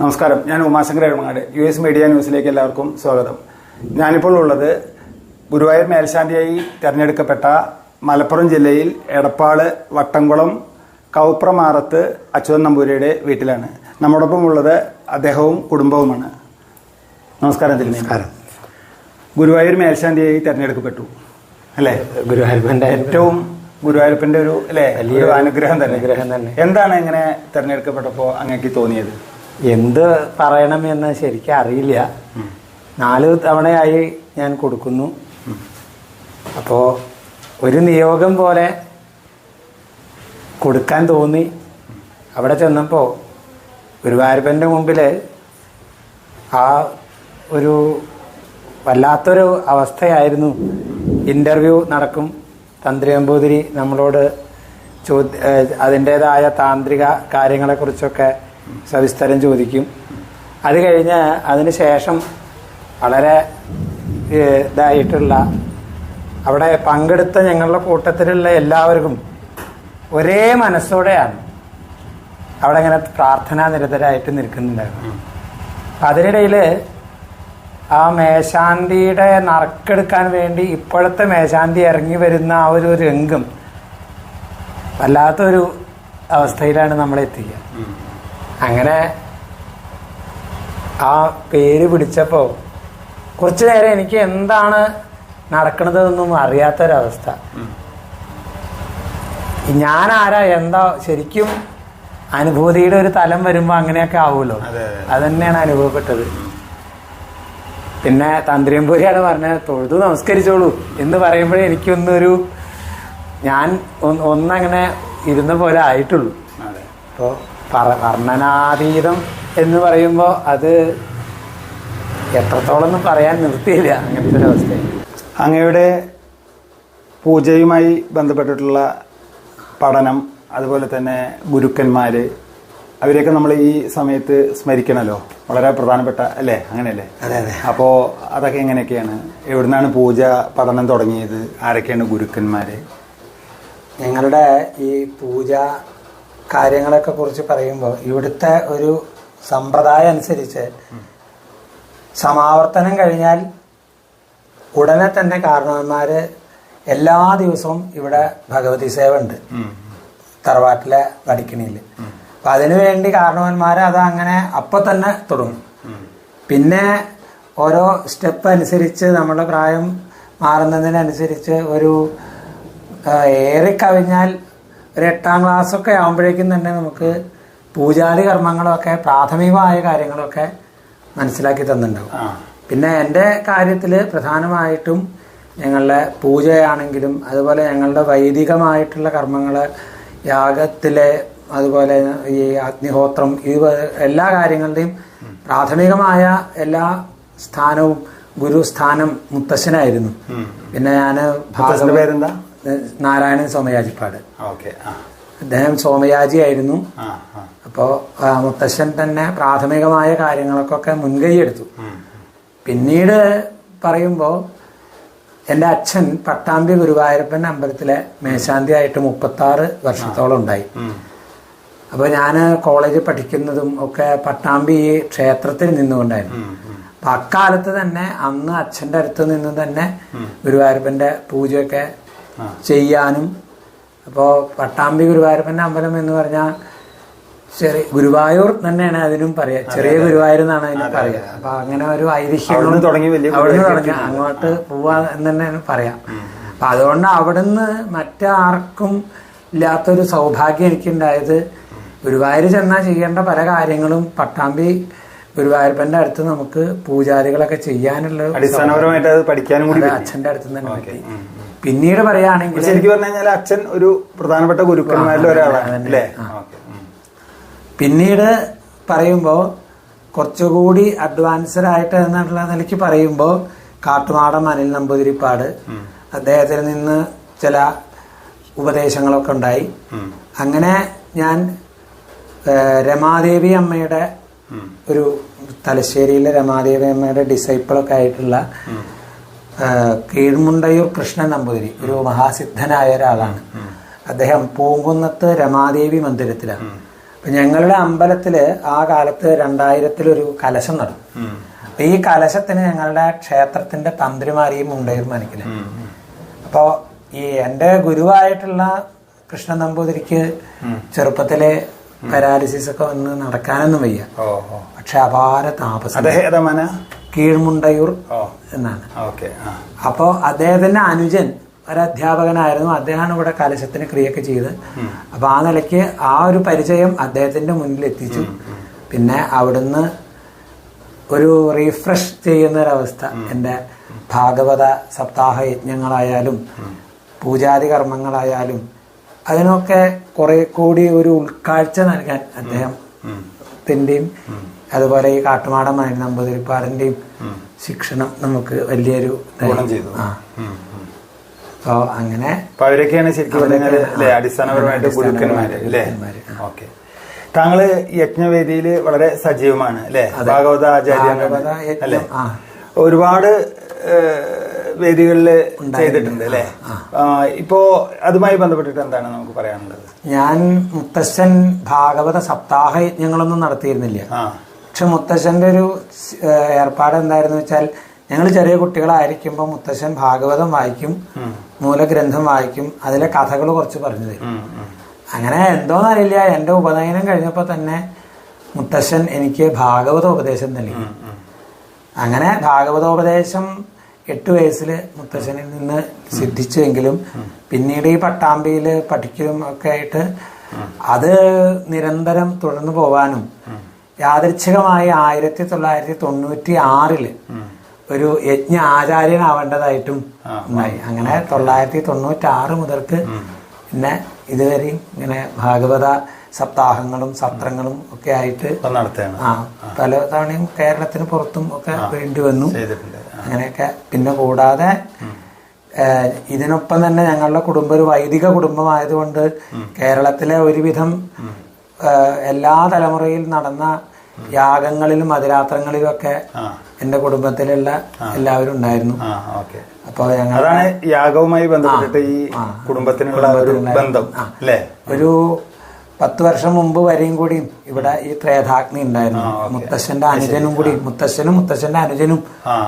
നമസ്കാരം. ഞാൻ Umashankar Ezhumangad. U S media ന്യൂസിലേക്ക് എല്ലാവർക്കും സ്വാഗതം. ഞാനിപ്പോൾ ഉള്ളത് ഗുരുവായൂർ മേൽശാന്തിയായി തെരഞ്ഞെടുക്കപ്പെട്ട മലപ്പുറം ജില്ലയിൽ എടപ്പാൾ വട്ടംകുളം കൗപ്രമാറത്ത് അച്യുതൻ നമ്പൂരിയുടെ വീട്ടിലാണ്. നമ്മോടൊപ്പം ഉള്ളത് അദ്ദേഹവും കുടുംബവുമാണ്. നമസ്കാരം നമസ്കാരം. ഗുരുവായൂർ മേൽശാന്തിയായി തെരഞ്ഞെടുക്കപ്പെട്ടു. അല്ലേ? ഗുരുവായൂരപ്പന്റെ ഏറ്റവും ഗുരുവായൂരപ്പന്റെ ഒരു അല്ലേ? വലിയ അനുഗ്രഹം തന്നെ. അനുഗ്രഹം തന്നെ. എന്താണ് ഇങ്ങനെ തെരഞ്ഞെടുക്കപ്പെട്ടപ്പോ അങ്ങേക്ക് തോന്നിയത്? എന്ത് പറയണം എന്ന് ശരിക്കും അറിയില്ല. നാല് തവണയായി ഞാൻ കൊടുക്കുന്നു. അപ്പോ ഒരു നിയോഗം പോലെ കൊടുക്കാൻ തോന്നി. അവിടെ ചെന്നപ്പോൾ ഗുരുവായൂരപ്പന്റെ മുമ്പിൽ ആ ഒരു വല്ലാത്തൊരു അവസ്ഥയായിരുന്നു. ഇന്റർവ്യൂ നടക്കും. തന്ത്രി നമ്പൂതിരി നമ്മളോട് ചോദ്യ അതിന്റെതായ അതിന്റേതായ താന്ത്രിക കാര്യങ്ങളെക്കുറിച്ചൊക്കെ സവിസ്തരം ചോദിക്കും. അത് കഴിഞ്ഞ് അതിന് ശേഷം വളരെ ഇതായിട്ടുള്ള അവിടെ പങ്കെടുത്ത ഞങ്ങളുടെ കൂട്ടത്തിലുള്ള എല്ലാവർക്കും ഒരേ മനസ്സോടെയാണ് അവിടെ ഇങ്ങനെ പ്രാർത്ഥനാ നിരതരായിട്ട് നിൽക്കുന്നുണ്ടായിരുന്നു അപ്പം അതിനിടയിൽ ആ മേശാന്തിയുടെ നറുക്കെടുക്കാൻ വേണ്ടി ഇപ്പോഴത്തെ മേശാന്തി ഇറങ്ങി വരുന്ന ആ ഒരു രംഗം വല്ലാത്തൊരു അവസ്ഥയിലാണ് നമ്മളെ എത്തിക്കുക അങ്ങനെ ആ പേര് പിടിച്ചപ്പോൾ കുറച്ചു നേരം എനിക്ക് എന്താണ് നടക്കുന്നതെന്നൊന്നും അറിയാത്തൊരവസ്ഥ. ഞാൻ ആരാ എന്താ ശരിക്കും അനുഭൂതിയുടെ ഒരു തലം വരുമ്പോൾ അങ്ങനെയൊക്കെ ആവുമല്ലോ. അതെ, തന്നെയാണ് അനുഭവപ്പെട്ടത്. പിന്നെ തന്ത്രിയമ്പൂരിയാണ് പറഞ്ഞത് തൊഴുതു നമസ്കരിച്ചോളൂ എന്ന് പറയുമ്പോഴേ എനിക്കൊന്നൊരു ഞാൻ ഒന്നങ്ങനെ ഇരുന്ന പോലെ ആയിട്ടുള്ളൂ. അതെ. വർണനാതീതം എന്ന് പറയുമ്പോൾ അത് എത്രത്തോളം ഒന്നും പറയാൻ നിർത്തിയില്ല അങ്ങനത്തെ ഒരു അവസ്ഥ അങ്ങയുടെ പൂജയുമായി ബന്ധപ്പെട്ടിട്ടുള്ള പഠനം അതുപോലെ തന്നെ ഗുരുക്കന്മാർ അവരെയൊക്കെ നമ്മൾ ഈ സമയത്ത് സ്മരിക്കണമല്ലോ വളരെ പ്രധാനപ്പെട്ട അല്ലേ? അങ്ങനെയല്ലേ? അതെ അതെ. അപ്പോൾ അതൊക്കെ എങ്ങനെയൊക്കെയാണ്? എവിടുന്നാണ് പൂജ പഠനം തുടങ്ങിയത്? ആരൊക്കെയാണ് ഗുരുക്കന്മാർ ഞങ്ങളുടെ ഈ പൂജ കാര്യങ്ങളൊക്കെ കുറിച്ച് പറയുമ്പോൾ ഇവിടുത്തെ ഒരു സമ്പ്രദായം അനുസരിച്ച് സമാവർത്തനം കഴിഞ്ഞാൽ ഉടനെ തന്നെ കാരണവന്മാര് എല്ലാ ദിവസവും ഇവിടെ ഭഗവതി സേവ ഉണ്ട് തറവാട്ടിലെ വടിക്കണിയിൽ. അപ്പൊ അതിനുവേണ്ടി കാരണവന്മാര് അത് അങ്ങനെ അപ്പൊ തന്നെ തുടങ്ങും പിന്നെ ഓരോ സ്റ്റെപ്പ് അനുസരിച്ച് നമ്മുടെ പ്രായം മാറുന്നതിനനുസരിച്ച് ഒരു ഏറിക്കവിഞ്ഞാൽ ഒരു എട്ടാം ക്ലാസ് ഒക്കെ ആകുമ്പോഴേക്കും തന്നെ നമുക്ക് പൂജാരി കർമ്മങ്ങളൊക്കെ പ്രാഥമികമായ കാര്യങ്ങളൊക്കെ മനസ്സിലാക്കി തന്നിട്ടുണ്ടാവും. പിന്നെ എന്റെ കാര്യത്തിൽ പ്രധാനമായിട്ടും ഞങ്ങളുടെ പൂജയാണെങ്കിലും അതുപോലെ ഞങ്ങളുടെ വൈദികമായിട്ടുള്ള കർമ്മങ്ങൾ യാഗത്തിലെ അതുപോലെ ഈ അഗ്നിഹോത്രം ഈ എല്ലാ കാര്യങ്ങളുടെയും പ്രാഥമികമായ എല്ലാ സ്ഥാനവും ഗുരുസ്ഥാനം മുത്തശ്ശനായിരുന്നു. പിന്നെ ഞാൻ ഭാഗം പേരെന്താ? നാരായണൻ സോമയാജിപ്പാട്. അദ്ദേഹം സോമയാജി ആയിരുന്നു അപ്പോൾ മുത്തശ്ശൻ തന്നെ പ്രാഥമികമായ കാര്യങ്ങൾക്കൊക്കെ മുൻകൈ എടുത്തു. പിന്നീട് പറയുമ്പോൾ എന്റെ അച്ഛൻ പട്ടാമ്പി ഗുരുവായൂരപ്പൻ അമ്പലത്തിലെ മേശാന്തി ആയിട്ട് മുപ്പത്തി ആറ് വർഷത്തോളം ഉണ്ടായി അപ്പൊ അപ്പോൾ ഞാൻ കോളേജിൽ പഠിക്കുന്നതും ഒക്കെ പട്ടാമ്പി ക്ഷേത്രത്തിൽ നിന്നുകൊണ്ടായിരുന്നു. അപ്പൊ അക്കാലത്ത് തന്നെ അന്ന് അച്ഛന്റെ അടുത്ത് നിന്ന് തന്നെ ഗുരുവായൂരപ്പന്റെ പൂജയൊക്കെ. ചെയ്യാനും. അപ്പോൾ പട്ടാമ്പി ഗുരുവായൂരപ്പന്റെ അമ്പലം എന്ന് പറഞ്ഞാൽ ചെറിയ ഗുരുവായൂർ തന്നെയാണ് അതിനും പറയാ. ചെറിയ ഗുരുവായൂർ എന്നാണ് അതിന് പറയാ. അപ്പൊ അങ്ങനെ ഒരു ഐതിഹ്യം തുടങ്ങി വലിയ അവിടുന്ന് തുടങ്ങി. അങ്ങോട്ട് പോവാ എന്ന് തന്നെയാണ് പറയാം. അപ്പൊ അതുകൊണ്ട് അവിടുന്ന് മറ്റാർക്കും ഇല്ലാത്തൊരു സൗഭാഗ്യം എനിക്കുണ്ടായത് ഗുരുവായൂർ ചെന്നാൽ ചെയ്യേണ്ട പല കാര്യങ്ങളും പട്ടാമ്പി ഗുരുവായൂരപ്പന്റെ അടുത്ത് നമുക്ക് പൂജാരികളൊക്കെ ചെയ്യാനുള്ള അടിസ്ഥാനപരമായിട്ട് അത് പഠിക്കാനും കൂടി അച്ഛന്റെ അടുത്ത് തന്നെ പറ്റി. പിന്നീട് പറയുകയാണെങ്കിൽ ശരിക്കും പറഞ്ഞു കഴിഞ്ഞാൽ അച്ഛൻ ഒരു പ്രധാനപ്പെട്ട ഗുരുക്കന്മാരിൽ ഒരാളാണ് അല്ലേ? പിന്നീട് പറയുമ്പോൾ കുറച്ചുകൂടി അഡ്വാൻസ്ഡ് ആയിട്ട് എന്നുള്ള നിലയ്ക്ക് പറയുമ്പോൾ കാട്ടുമാടം അനിൽ നമ്പൂതിരിപ്പാട് അദ്ദേഹത്തിൽ നിന്ന് ചില ഉപദേശങ്ങളൊക്കെ ഉണ്ടായി. അങ്ങനെ ഞാൻ രമാദേവി അമ്മയുടെ ഒരു തലശ്ശേരിയിലെ രമാദേവി അമ്മയുടെ ഡിസൈപ്പിളൊക്കെ ആയിട്ടുള്ള കീഴ്മുണ്ടയൂർ കൃഷ്ണൻ നമ്പൂതിരി ഒരു മഹാസിദ്ധനായ ഒരാളാണ്. അദ്ദേഹം പൂങ്കുന്നത്ത് രമാദേവി മന്ദിരത്തിലാണ്. അപ്പൊ ഞങ്ങളുടെ അമ്പലത്തിൽ ആ കാലത്ത് രണ്ടായിരത്തിലൊരു കലശം നടന്നു. അപ്പൊ ഈ കലശത്തിന് ഞങ്ങളുടെ ക്ഷേത്രത്തിന്റെ തന്ത്രിമാരെയും ഉണ്ടായി മനക്കില്ല ഉം. ഉം. അപ്പോ ഈ എന്റെ ഗുരുവായിട്ടുള്ള കൃഷ്ണൻ നമ്പൂതിരിക്ക് ചെറുപ്പത്തിലെ പാരാലിസിസ് ഒക്കെ വന്ന് നടക്കാനൊന്നും വയ്യ. പക്ഷെ അപാര താപസം. കീഴ്മുണ്ടയൂർ എന്നാണ്. അപ്പോ അദ്ദേഹത്തിന്റെ അനുജൻ ഒരു അധ്യാപകനായിരുന്നു അദ്ദേഹമാണ് ഇവിടെ കലശത്തിന് ക്രിയൊക്കെ ചെയ്ത് അപ്പൊ ആ നിലയ്ക്ക് ആ ഒരു പരിചയം അദ്ദേഹത്തിന്റെ മുന്നിൽ എത്തിച്ചു. പിന്നെ അവിടുന്ന് ഒരു റീഫ്രഷ് ചെയ്യുന്ന ഒരവസ്ഥ എന്റെ ഭാഗവത സപ്താഹ യജ്ഞങ്ങളായാലും പൂജാതി കർമ്മങ്ങളായാലും അതിനൊക്കെ കുറെ കൂടി ഒരു ഉൾക്കാഴ്ച നൽകാൻ അദ്ദേഹം ത്തിന്റെയും അതുപോലെ ഈ കാട്ടുമാടമായ നമ്പൂതിരിപ്പാടിന്റെയും ശിക്ഷണം നമുക്ക് വലിയൊരു. ഗുണം ചെയ്തു. അപ്പൊ അങ്ങനെ അവരൊക്കെയാണ് ശരിക്കും അടിസ്ഥാനപരമായിട്ട് ഗുരുക്കന്മാര് അല്ലേ? ഓക്കെ. താങ്കൾ യജ്ഞവേദിയിൽ വളരെ സജീവമാണ് അല്ലെ? ഭാഗവത ആചാര്യ ഒരുപാട് വേദികളിൽ ചെയ്തിട്ടുണ്ട് അല്ലെ? ഇപ്പോ അതുമായി ബന്ധപ്പെട്ടിട്ട് എന്താണ് നമുക്ക് പറയാനുള്ളത്? ഞാൻ മുത്തശ്ശൻ ഭാഗവത സപ്താഹ യജ്ഞങ്ങളൊന്നും നടത്തിയിരുന്നില്ല. പക്ഷെ മുത്തശ്ശന്റെ ഒരു ഏർപ്പാട് എന്തായിരുന്നു വെച്ചാൽ ഞങ്ങൾ ചെറിയ കുട്ടികളായിരിക്കുമ്പോൾ മുത്തശ്ശൻ ഭാഗവതം വായിക്കും മൂലഗ്രന്ഥം വായിക്കും അതിലെ കഥകൾ കുറച്ച് പറഞ്ഞു തരും. അങ്ങനെ എന്തോന്നറിയില്ല എന്റെ ഉപനയനം കഴിഞ്ഞപ്പോൾ തന്നെ മുത്തശ്ശൻ എനിക്ക് ഭാഗവത ഉപദേശം നൽകി. അങ്ങനെ ഭാഗവതോപദേശം എട്ട് വയസ്സിൽ മുത്തശ്ശനിൽ നിന്ന് സിദ്ധിച്ചുവെങ്കിലും പിന്നീട് ഈ പട്ടാമ്പിയിൽ പഠിക്കലും ഒക്കെ ആയിട്ട് അത് നിരന്തരം തുടർന്നു പോവാനും യാദൃച്ഛികമായി ആയിരത്തി തൊള്ളായിരത്തി തൊണ്ണൂറ്റി ആറിൽ ഒരു യജ്ഞ ആചാര്യനാവേണ്ടതായിട്ടും ഉണ്ടായി. അങ്ങനെ തൊള്ളായിരത്തി തൊണ്ണൂറ്റി ആറ് മുതൽക്ക് പിന്നെ ഇതുവരെയും ഇങ്ങനെ ഭാഗവത സപ്താഹങ്ങളും സത്രങ്ങളും ഒക്കെ ആയിട്ട് ആ പല തവണയും കേരളത്തിന് പുറത്തും ഒക്കെ വേണ്ടി വന്നു. അങ്ങനെയൊക്കെ പിന്നെ കൂടാതെ ഇതിനൊപ്പം തന്നെ ഞങ്ങളുടെ കുടുംബം ഒരു വൈദിക കുടുംബമായതുകൊണ്ട് കേരളത്തിലെ ഒരുവിധം എല്ലാ തലമുറയിൽ നടന്ന യാഗങ്ങളിലും അതിരാത്രങ്ങളിലും ഒക്കെ എന്റെ കുടുംബത്തിലുള്ള എല്ലാവരും ഉണ്ടായിരുന്നു. അപ്പൊ ഞങ്ങൾ അതാണ് യാഗവുമായി ബന്ധപ്പെട്ടിട്ട് ഈ കുടുംബത്തിനുള്ള ഒരു ബന്ധം അല്ലേ? ഒരു പത്ത് വർഷം മുമ്പ് വരെയും കൂടി ഇവിടെ ഈ ത്രേതാഗ്നി ഉണ്ടായിരുന്നു. മുത്തശ്ശന്റെ അനുജനും കൂടി മുത്തശ്ശനും മുത്തശ്ശന്റെ അനുജനും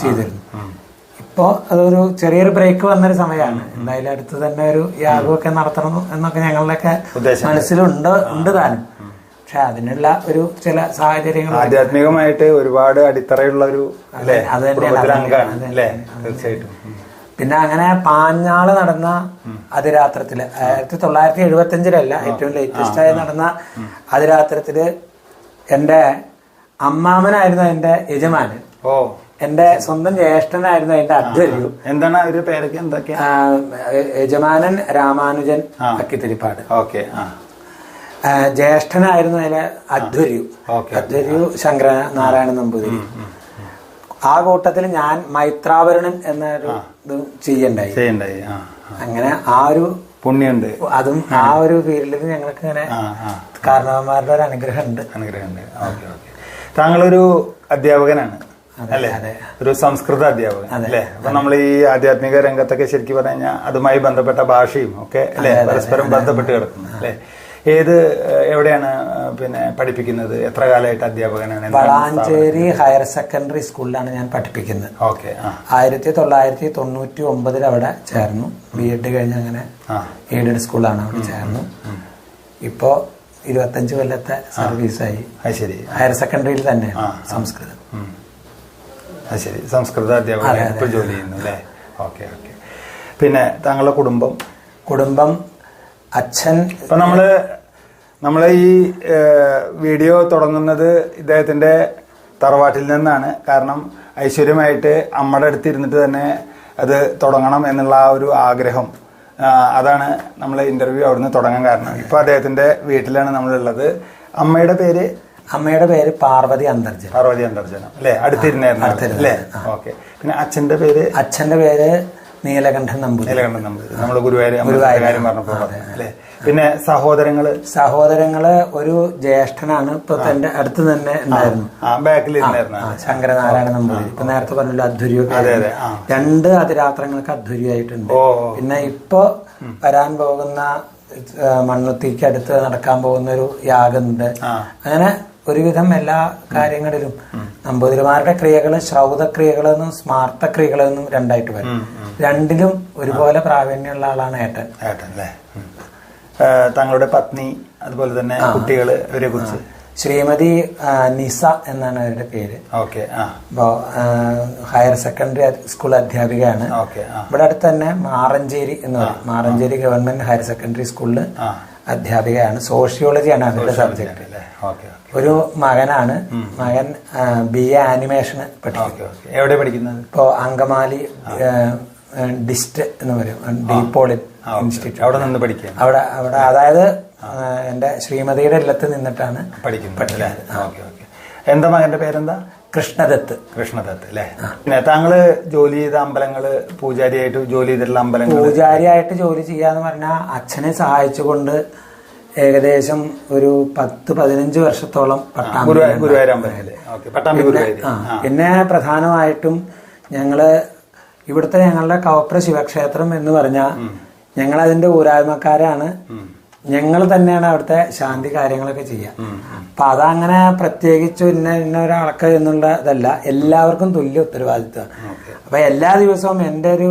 ചെയ്തിരുന്നു. ഇപ്പോ അതൊരു ചെറിയൊരു ബ്രേക്ക് വന്നൊരു സമയമാണ്. എന്തായാലും അടുത്ത് തന്നെ ഒരു യാഗമൊക്കെ നടത്തണം എന്നൊക്കെ ഞങ്ങളുടെയൊക്കെ ഒക്കെ മനസ്സിലുണ്ട് ഉണ്ട് താനും. പക്ഷെ അതിനുള്ള ഒരു ചില സാഹചര്യങ്ങൾ ആധ്യാത്മികമായിട്ട് ഒരുപാട് അടിത്തറയുള്ള ഒരു അത് തന്നെയാണ്, തീർച്ചയായിട്ടും. പിന്നെ അങ്ങനെ പാഞ്ഞാൾ നടന്ന അതിരാത്രത്തിൽ ആയിരത്തി തൊള്ളായിരത്തി എഴുപത്തി അഞ്ചിലല്ല ഏറ്റവും ലേറ്റസ്റ്റ് ആയി നടന്ന അതിരാത്രത്തിൽ എന്റെ അമ്മാമനായിരുന്നു എന്റെ യജമാനൻ. ഓ. എന്റെ സ്വന്തം ജ്യേഷ്ഠനായിരുന്നു എന്റെ അധ്വര്യു. എന്താണ് അവരുടെ പേരൊക്കെ? എന്തൊക്കെയാ? യജമാനൻ രാമാനുജൻ അക്കിത്തിരിപ്പാട്. ഓക്കെ ജ്യേഷ്ഠനായിരുന്നു അതിലെ അധ്വര്യു ഓക്കെ അധ്വര്യു ശങ്കര നാരായണ നമ്പൂതിരി. ആ കൂട്ടത്തിൽ ഞാൻ മൈത്രാവരണൻ എന്നൊരു ഇത് ചെയ്യണ്ടായി. അങ്ങനെ ആ ഒരു പുണ്യുണ്ട്. അതും ആ ഒരു പേരിൽ ഞങ്ങൾക്ക് ഇങ്ങനെ കാരണവന്മാരുടെ ഒരു അനുഗ്രഹം ഉണ്ട് അനുഗ്രഹമുണ്ട്. Okay okay. താങ്കളൊരു അധ്യാപകനാണ് അല്ലേ? ഒരു സംസ്കൃത അധ്യാപകൻ അല്ലേ? അപ്പൊ നമ്മൾ ഈ ആധ്യാത്മിക രംഗത്തൊക്കെ ശരിക്കും പറഞ്ഞു കഴിഞ്ഞാൽ അതുമായി ബന്ധപ്പെട്ട ഭാഷയും ഒക്കെ അല്ലെ? പരസ്പരം ബന്ധപ്പെട്ട് കിടക്കുന്നു അല്ലെ? ഏത് എവിടെയാണ് പിന്നെ പഠിപ്പിക്കുന്നത്? എത്ര കാലമായിട്ട് അധ്യാപകനാണ്? വളാഞ്ചേരി ഹയർ സെക്കൻഡറി സ്കൂളിലാണ് ഞാൻ പഠിപ്പിക്കുന്നത്. ഓക്കെ ആയിരത്തി തൊള്ളായിരത്തി തൊണ്ണൂറ്റി ഒമ്പതിൽ അവിടെ ചേർന്നു. ബി എഡ് കഴിഞ്ഞ് അങ്ങനെ എയ്ഡഡ് സ്കൂളാണ് അവിടെ ചേർന്നു. ഇപ്പോ ഇരുപത്തഞ്ച് കൊല്ലത്തെ സർവീസായി. ശരി. ഹയർ സെക്കൻഡറിയിൽ തന്നെ സംസ്കൃതം. ശരി. സംസ്കൃത അധ്യാപകൻ ജോലി ചെയ്യുന്നു അല്ലേ? Okay okay. പിന്നെ താങ്കളുടെ കുടുംബം? കുടുംബം അച്ഛൻ ഇപ്പൊ നമ്മൾ നമ്മളെ ഈ വീഡിയോ തുടങ്ങുന്നത് ഇദ്ദേഹത്തിന്റെ തറവാട്ടിൽ നിന്നാണ്. കാരണം ഐശ്വര്യമായിട്ട് അമ്മയുടെ അടുത്ത് ഇരുന്നിട്ട് തന്നെ അത് തുടങ്ങണം എന്നുള്ള ആ ഒരു ആഗ്രഹം അതാണ് നമ്മൾ ഇന്റർവ്യൂ അവിടുന്ന് തുടങ്ങാൻ കാരണം. ഇപ്പൊ അദ്ദേഹത്തിന്റെ വീട്ടിലാണ് നമ്മളുള്ളത്. അമ്മയുടെ പേര്? അമ്മയുടെ പേര് പാർവതി അന്തർജനം. പാർവതി അന്തർജനം. അല്ലെ? അടുത്തിരുന്നായിരുന്നു. അല്ലേ? ഓക്കെ. പിന്നെ അച്ഛന്റെ പേര്? അച്ഛന്റെ പേര് നീലകണ്ഠൻ നമ്പൂതിരി. നീലകണ്ഠൻ നമ്പൂതിരി. നമ്മൾ ഗുരുവായൂർ കാര്യം പറഞ്ഞപ്പോ പറഞ്ഞു. അല്ലേ? പിന്നെ സഹോദരങ്ങൾ? സഹോദരങ്ങൾ ഒരു ജ്യേഷ്ഠനാണ്. ഇപ്പൊ തന്റെ അടുത്ത് തന്നെ ഉണ്ടായിരുന്നു. ശങ്കരനാരായണ നമ്പൂതിരി. ഇപ്പൊ നേരത്തെ പറഞ്ഞല്ലോ അധ്വര്യൊക്കെ രണ്ട് അതിരാത്രങ്ങൾക്ക് അധ്വര്യായിട്ടുണ്ട്. പിന്നെ ഇപ്പൊ വരാൻ പോകുന്ന മണ്ണുത്തിക്ക് അടുത്ത് നടക്കാൻ പോകുന്ന ഒരു യാഗമുണ്ട് അങ്ങനെ ഒരുവിധം എല്ലാ കാര്യങ്ങളിലും നമ്പൂതിരിമാരുടെ ക്രിയകൾ ശ്രൗത ക്രിയകളെന്നും സ്മാർത്ഥ ക്രിയകളെന്നും രണ്ടായിട്ട് വരും രണ്ടിലും ഒരുപോലെ പ്രാവീണ്യമുള്ള ആളാണ് ഏട്ടൻ. ഏട്ടൻ അല്ലേ. താങ്കളുടെ പത്നി അതുപോലെ തന്നെ കുട്ടികൾ ഇവരെ കുറിച്ച്. ശ്രീമതി നിസ എന്നാണ് അവരുടെ പേര്. ഓക്കെ അപ്പോൾ അപ്പോ ഹയർ സെക്കൻഡറി സ്കൂൾ അധ്യാപികയാണ്. ഓക്കെ ഇവിടെ അടുത്ത് തന്നെ മാറഞ്ചേരി എന്ന് പറയും. മാറഞ്ചേരി ഗവൺമെന്റ് ഹയർ സെക്കൻഡറി സ്കൂളിൽ അധ്യാപികയാണ്. സോഷ്യോളജിയാണ് അവരുടെ സബ്ജക്ട്. ഒരു മകനാണ്. മകൻ ബി എ ആനിമേഷന് പഠിക്കും ഓക്കെ ഓക്കെ. എവിടെ പഠിക്കുന്നത്? ഇപ്പോ അങ്കമാലി ഡിസ്റ്റ് എന്ന് പറയും. ഡീപോളിൻ ഇൻസ്റ്റിറ്റ്യൂട്ട്. അവിടെ നിന്ന് പഠിക്കുക അവിടെ അവിടെ അതായത് എന്റെ ശ്രീമതിയുടെ ഇല്ലത്ത് നിന്നിട്ടാണ് പഠിക്കുന്നത് എന്താ മകന്റെ പേരെന്താ? കൃഷ്ണദത്ത്. കൃഷ്ണദത്ത് അല്ലേ? പിന്നെ താങ്കൾ ജോലി ചെയ്ത അമ്പലങ്ങൾ പൂജാരിയായിട്ട് ജോലി ചെയ്തിട്ടുള്ള അമ്പലങ്ങൾ പൂജാരിയായിട്ട് ജോലി ചെയ്യാന്ന് പറഞ്ഞാൽ അച്ഛനെ സഹായിച്ചുകൊണ്ട് ഏകദേശം ഒരു പത്ത് പതിനഞ്ച് വർഷത്തോളം പട്ടാമ്പി ഗുരുവായൂർ അമ്പലം പിന്നെ പ്രധാനമായിട്ടും ഞങ്ങൾ ഇവിടുത്തെ ഞങ്ങളുടെ കവപ്ര ശിവക്ഷേത്രം എന്ന് പറഞ്ഞാൽ ഞങ്ങൾ അതിന്റെ ഊരായ്മക്കാരാണ്. ഞങ്ങൾ തന്നെയാണ് അവിടുത്തെ ശാന്തി കാര്യങ്ങളൊക്കെ ചെയ്യുക അപ്പൊ അതങ്ങനെ പ്രത്യേകിച്ച് ഇന്ന ഇന്ന ഒരാൾക്ക് എന്നുള്ള ഇതല്ല. എല്ലാവർക്കും തുല്യ ഉത്തരവാദിത്വമാണ് അപ്പൊ എല്ലാ ദിവസവും എന്റെ ഒരു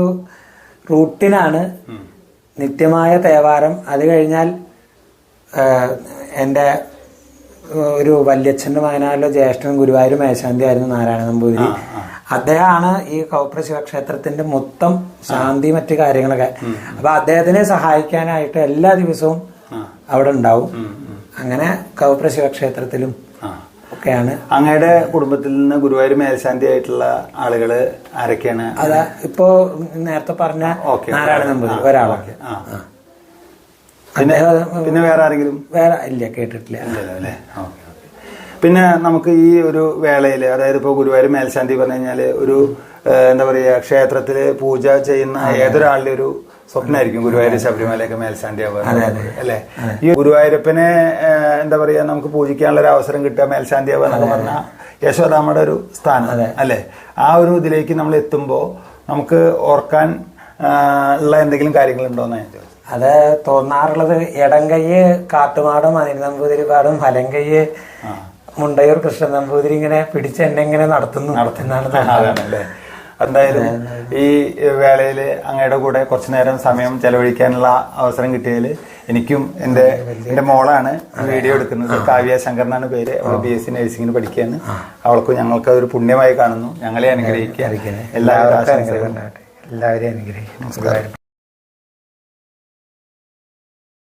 റൂട്ടിനാണ് നിത്യമായ തേവാരം. അത് കഴിഞ്ഞാൽ എന്റെ എന്റെ ഒരു വല്യച്ഛന്റെ മകനായുള്ള ജ്യേഷ്ഠൻ ഗുരുവായൂർ മേശാന്തി ആയിരുന്നു നാരായണ നമ്പൂതിരി അദ്ദേഹമാണ് ഈ കൗപ്ര ശിവക്ഷേത്രത്തിന്റെ മൊത്തം ശാന്തി മറ്റു കാര്യങ്ങളൊക്കെ. അപ്പൊ അദ്ദേഹത്തിനെ സഹായിക്കാനായിട്ട് എല്ലാ ദിവസവും അവിടെ ഉണ്ടാവും. അങ്ങനെ കൗപ്ര ശിവക്ഷേത്രത്തിലും ഒക്കെയാണ്. അങ്ങയുടെ കുടുംബത്തിൽ നിന്ന് ഗുരുവായൂർ മേൽശാന്തി ആയിട്ടുള്ള ആളുകൾ ആരൊക്കെയാണ്? അതാ ഇപ്പോ നേരത്തെ പറഞ്ഞ നാരായണ നമ്പൂതിരി ഒരാളൊക്കെ പിന്നെ പിന്നെ വേറെ ആരെങ്കിലും? വേറെ ഇല്ല കേട്ടിട്ടില്ല. അല്ലേ? പിന്നെ നമുക്ക് ഈ ഒരു വേളയിൽ അതായത് ഇപ്പോൾ ഗുരുവായൂർ മേൽശാന്തി പറഞ്ഞു കഴിഞ്ഞാൽ ഒരു എന്താ പറയുക ക്ഷേത്രത്തിൽ പൂജ ചെയ്യുന്ന ഏതൊരാളുടെ ഒരു സ്വപ്നമായിരിക്കും ഗുരുവായൂർ ശബരിമലയൊക്കെ മേൽശാന്തി ആവുക. അല്ലേ? ഈ ഗുരുവായൂരപ്പനെ എന്താ പറയുക നമുക്ക് പൂജിക്കാനുള്ള ഒരു അവസരം കിട്ടുക മേൽശാന്തി ആവുക എന്നൊക്കെ പറഞ്ഞാൽ യശോദാമ്മയുടെ ഒരു സ്ഥാനം അല്ലേ? ആ ഒരു ഇതിലേക്ക് നമ്മൾ എത്തുമ്പോൾ നമുക്ക് ഓർക്കാൻ ഉള്ള എന്തെങ്കിലും കാര്യങ്ങളുണ്ടോന്ന് ഞാൻ ചോദിച്ചത്. അത് തോന്നാറുള്ളത് ഇടം കയ്യ് കാട്ടുമാടും അനിൽ നമ്പൂതിരി പാടും വലം കയ്യ് മുണ്ടയൂർ കൃഷ്ണൻ നമ്പൂതിരി ഇങ്ങനെ പിടിച്ച് എന്നെ ഇങ്ങനെ നടത്തുന്നു. നടത്തുന്നതാണ് എന്തായാലും ഈ വേളയിൽ അങ്ങയുടെ കൂടെ കുറച്ചു നേരം സമയം ചെലവഴിക്കാനുള്ള അവസരം കിട്ടിയതിൽ എനിക്കും എന്റെ എന്റെ മോളാണ് വീഡിയോ എടുക്കുന്നത്. കാവ്യ ശങ്കർ എന്നാണ് പേര്. അവൾ ബി എസ് സി നഴ്സിംഗിന് പഠിക്കുകയാണ്. അവൾക്ക് ഞങ്ങൾക്ക് അതൊരു പുണ്യമായി കാണുന്നു. ഞങ്ങളെ അനുഗ്രഹിക്കുക. എല്ലാവരും എല്ലാവരെയും അനുഗ്രഹിക്കും